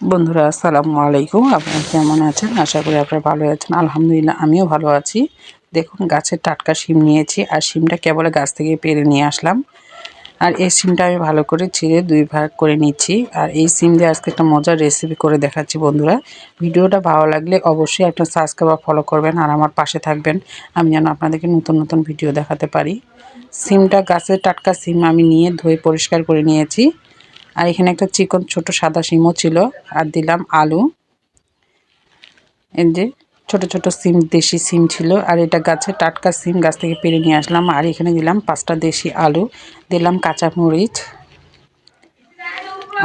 বন্ধুরা, আসসালামু আলাইকুম। আপনারা কেমন আছেন? আশা করি আপনারা ভালো আছেন। আলহামদুলিল্লাহ, আমিও ভালো আছি। দেখুন, গাছের টাটকা শিম নিয়েছি, আর শিমটা কেবল গাছ থেকে পেরে নিয়ে আসলাম। আর এই সিমটা আমি ভালো করে ছিঁড়ে দুই ভাগ করে নিচ্ছি। আর এই সিম দিয়ে আজকে একটা মজার রেসিপি করে দেখাচ্ছি বন্ধুরা। ভিডিওটা ভালো লাগলে অবশ্যই একটা সাবস্ক্রাইব বা ফলো করবেন, আর আমার পাশে থাকবেন। আমি যেন আপনাদেরকে নতুন নতুন ভিডিও দেখাতে পারি। সিমটা গাছের টাটকা সিম আমি নিয়ে ধুয়ে পরিষ্কার করে নিয়েছি। আর এখানে একটা চিকন ছোট সাদা সিমও ছিল। আর দিলাম আলু। এই যে ছোট ছোট সিম, দেশি সিম ছিল। আর এটা গাছে টাটকা সিম, গাছ থেকে পেরে নিয়ে আসলাম। আর এখানে দিলাম পাঁচটা দেশি আলু। দিলাম কাঁচামরিচ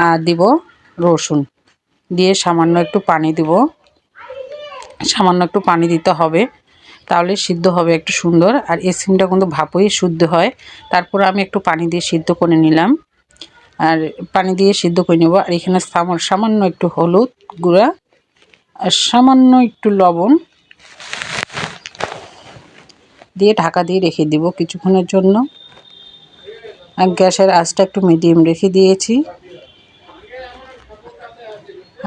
আর দিব রসুন। দিয়ে সামান্য একটু পানি দিব। সামান্য একটু পানি দিতে হবে। তাহলে সিদ্ধ হবে একটু সুন্দর। আর এই সিমটা কিন্তু ভাপই শুদ্ধ হয়। তারপর আমি একটু পানি দিয়ে সিদ্ধ করে নিলাম। আর পানি দিয়ে সিদ্ধ করে নেব। আর এখানে সামান্য একটু হলুদ গুঁড়া আর সামান্য একটু লবণ দিয়ে ঢাকা দিয়ে রেখে দিব কিছুক্ষণের জন্য। আর গ্যাসের আঁচটা একটু মিডিয়াম রেখে দিয়েছি।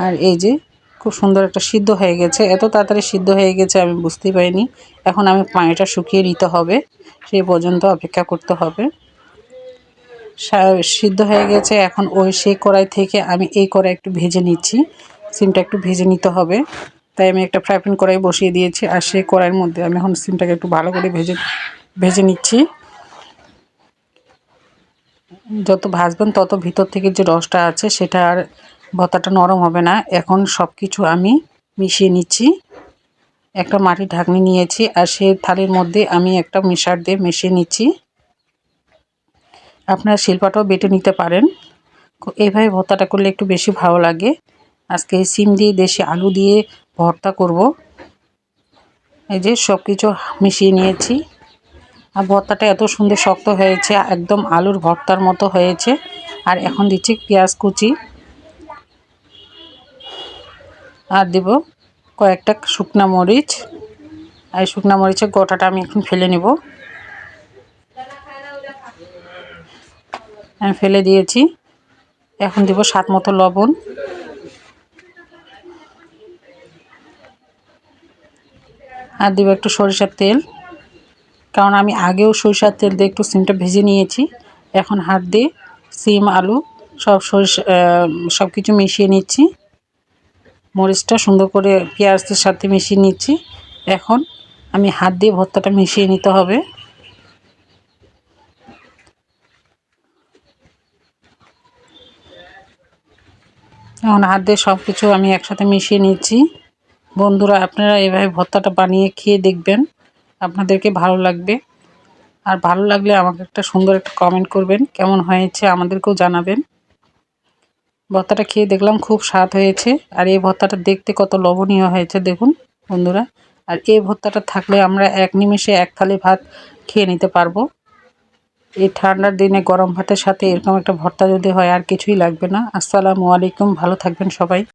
আর এই যে খুব সুন্দর একটা সিদ্ধ হয়ে গেছে। এত তাড়াতাড়ি সিদ্ধ হয়ে গেছে আমি বুঝতেই পারিনি। এখন আমি পানিটা শুকিয়ে নিতে হবে। সেই পর্যন্ত অপেক্ষা করতে হবে। সিদ্ধ হয়ে গেছে। এখন ওই সেই কড়াই থেকে আমি এই কড়াই একটু ভেজে নিচ্ছি। সিমটা একটু ভেজে নিতে হবে। তাই আমি একটা ফ্রাই প্যান কড়াই বসিয়ে দিয়েছি আর সেই কড়াইয়ের মধ্যে আমি এখন সিমটাকে একটু ভালো করে ভেজে ভেজে নিচ্ছি। যত ভাজবেন তত ভিতর থেকে যে রসটা আছে সেটা আর ভর্তাটা নরম হবে না। এখন সব কিছু আমি মিশিয়ে নিচ্ছি। একটা মাটির ঢাকনি নিয়েছি আর সেই থালির মধ্যে আমি একটা মিশার দিয়ে মিশিয়ে নিচ্ছি। আপনারা শিল্পাটাও বেটে নিতে পারেন। এইভাবে ভর্তাটা করলে একটু বেশি ভালো লাগে। আজকে সিম দিয়ে দেশি আলু দিয়ে ভর্তা করব। এই যে সব কিছু মিশিয়ে নিয়েছি। আর ভর্তাটা এত সুন্দর শক্ত হয়েছে, একদম আলুর ভর্তার মতো হয়েছে। আর এখন দিচ্ছি পেঁয়াজ কুচি। আর দেব কয়েকটা শুকনা মরিচ। আর শুকনা মরিচের গোটাটা আমি এখন ফেলে নেব। আমি ফেলে দিয়েছি। এখন দেব স্বাদ মতো লবণ। আর দেবো একটু সরিষার তেল। কারণ আমি আগেও সরিষার তেল দিয়ে একটু সিমটা ভেজে নিয়েছি। এখন হাত দিয়ে সিম, আলু সব সরিষা সব কিছু মিশিয়ে নিচ্ছি। মরিচটা সুন্দর করে পেঁয়াজের সাথে মিশিয়ে নিচ্ছি। এখন আমি হাত দিয়ে ভর্তাটা মিশিয়ে নিতে হবে। এখন হাত দিয়ে সব কিছু আমি একসাথে মিশিয়ে নিচ্ছি। বন্ধুরা, আপনারা এভাবে ভর্তাটা বানিয়ে খেয়ে দেখবেন। আপনাদেরকে ভালো লাগবে। আর ভালো লাগলে আমাকে একটা সুন্দর একটা কমেন্ট করবেন। কেমন হয়েছে আমাদেরকেও জানাবেন। ভর্তাটা খেয়ে দেখলাম খুব স্বাদ হয়েছে। আর এই ভর্তাটা দেখতে কত লবণীয় হয়েছে, দেখুন বন্ধুরা। আর এই ভর্তাটা থাকলে আমরা এক নিমেষে এক থালি ভাত খেয়ে নিতে পারব। এই ঠান্ডার দিনে গরম ভাতের সাথে এরকম একটা ভর্তা যদি হয় আর কিছুই লাগবে না। আসসালামু আলাইকুম, ভালো থাকবেন সবাই।